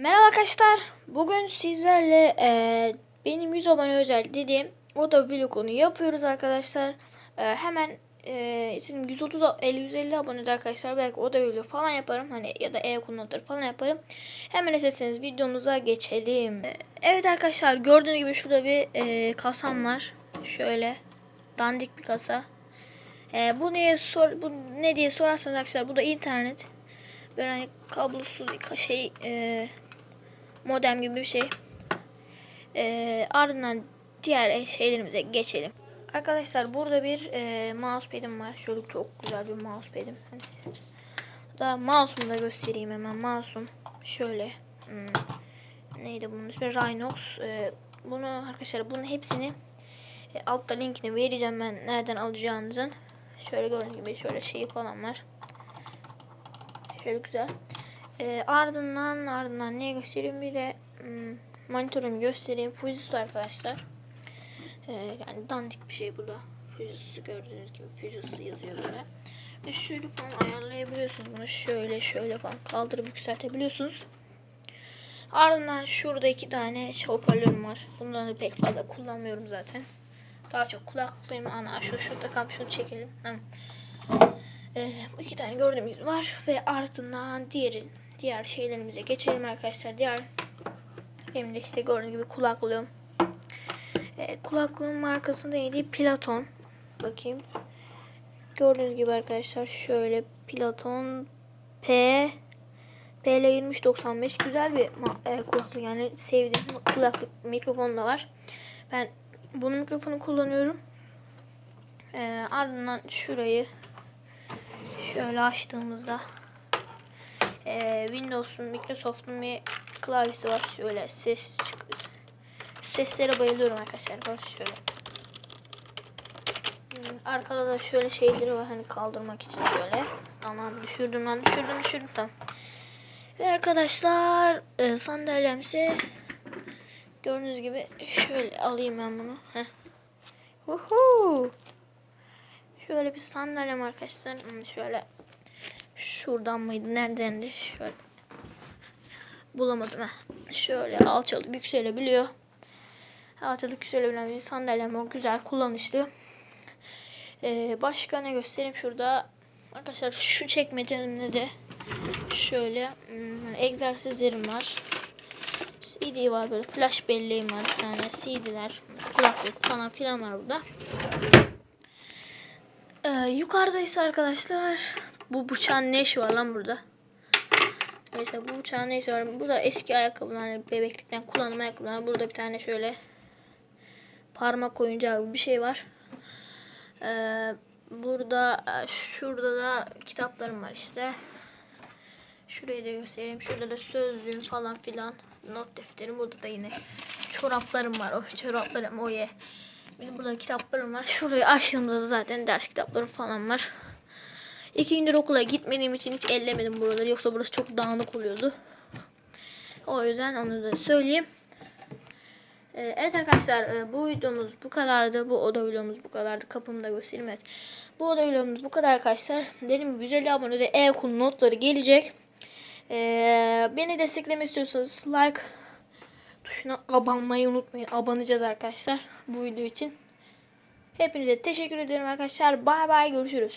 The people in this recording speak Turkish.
Merhaba arkadaşlar. Bugün sizlerle e, benim 100 abone özel dediğim o da vlogunu yapıyoruz arkadaşlar. E, hemen e, şimdi 130 50 150 abonede arkadaşlar belki o da vlog falan yaparım hani ya da e kullanılır falan yaparım. Hemen isterseniz videomuza geçelim. E, evet arkadaşlar gördüğünüz gibi şurada bir e, kasam var. Şöyle dandik bir kasa. E, bu niye sor bu ne diye sorarsanız arkadaşlar bu da internet. Böyle hani kablosuz şey e, modem gibi bir şey. E, ardından diğer şeylerimize geçelim. Arkadaşlar burada bir e, mousepad'im var. Şöyle çok güzel bir mousepad'im. Hani, da mouse'umu da göstereyim hemen. Mouse'um şöyle. Hmm, neydi bunun ismi? Rhinox. E, bunu arkadaşlar bunun hepsini e, altta linkini vereceğim ben nereden alacağınızın. Şöyle gördüğünüz gibi şöyle şeyi falan var. Şöyle güzel. Ee, ardından ardından ne göstereyim bir de hmm, monitörümü göstereyim. Fujitsu arkadaşlar. Ee, yani dandik bir şey bu da. Fujitsu gördüğünüz gibi Fujitsu yazıyor böyle. Ve şöyle falan ayarlayabiliyorsunuz bunu. Şöyle şöyle falan kaldırıp yükseltebiliyorsunuz. Ardından şurada iki tane hoparlörüm var. Bunları pek fazla kullanmıyorum zaten. Daha çok kulaklıklıyım. Ana şu şurada kamp şunu çekelim. Tamam. Ee, bu iki tane gördüğümüz gibi var ve ardından diğeri diğer şeylerimize geçelim arkadaşlar. Diğer benim de işte gördüğünüz gibi kulaklığım. Ee, kulaklığın markası neydi? Platon. Bakayım. Gördüğünüz gibi arkadaşlar şöyle Platon P PL 2395 güzel bir e, kulaklık yani sevdiğim kulaklık mikrofon da var. Ben bunu mikrofonu kullanıyorum. Ee, ardından şurayı şöyle açtığımızda e, Windows'un Microsoft'un bir klavyesi var. Şöyle ses çıkıyor. Seslere bayılıyorum arkadaşlar. Bak şöyle. Hmm, Arkada da şöyle şeyleri var hani kaldırmak için şöyle. Tamam düşürdüm lan düşürdüm düşürdüm tamam. Ve arkadaşlar e, sandalyemse gördüğünüz gibi şöyle alayım ben bunu. Heh. Uhu. Şöyle bir sandalyem arkadaşlar. Hmm, Şöyle şuradan mıydı? Neredendi? Şöyle bulamadım. Heh. Şöyle alçalı yükselebiliyor. Alçalı yükselebilen bir sandalyem o güzel kullanışlı. Ee, başka ne göstereyim şurada arkadaşlar şu çekmecemde de şöyle hmm, egzersizlerim var. CD var böyle flash belleğim var bir tane CD'ler kulaklık falan filan var burada. Ee, yukarıda arkadaşlar bu bıçağın ne işi var lan burada? Neyse bu bıçağın ne işi var? Bu da eski ayakkabılar hani bebeklikten kullanılan ayakkabılar. Burada bir tane şöyle parmak oyuncağı gibi bir şey var. Ee, burada şurada da kitaplarım var işte. Şurayı da göstereyim. Şurada da sözlüğüm falan filan. Not defterim. Burada da yine çoraplarım var. O çoraplarım o ye. Benim burada kitaplarım var. Şurayı açtığımızda da zaten ders kitaplarım falan var. İki gündür okula gitmediğim için hiç ellemedim buraları. Yoksa burası çok dağınık oluyordu. O yüzden onu da söyleyeyim. Ee, Evet arkadaşlar e, bu videomuz bu kadardı. Bu oda videomuz bu kadardı. Kapımı da göstereyim. Evet. Bu oda videomuz bu kadar arkadaşlar. Gibi 150 abonede e-okul notları gelecek. Ee, beni desteklemek istiyorsanız like tuşuna abanmayı unutmayın. Abanacağız arkadaşlar bu video için. Hepinize teşekkür ederim arkadaşlar. Bay bay görüşürüz.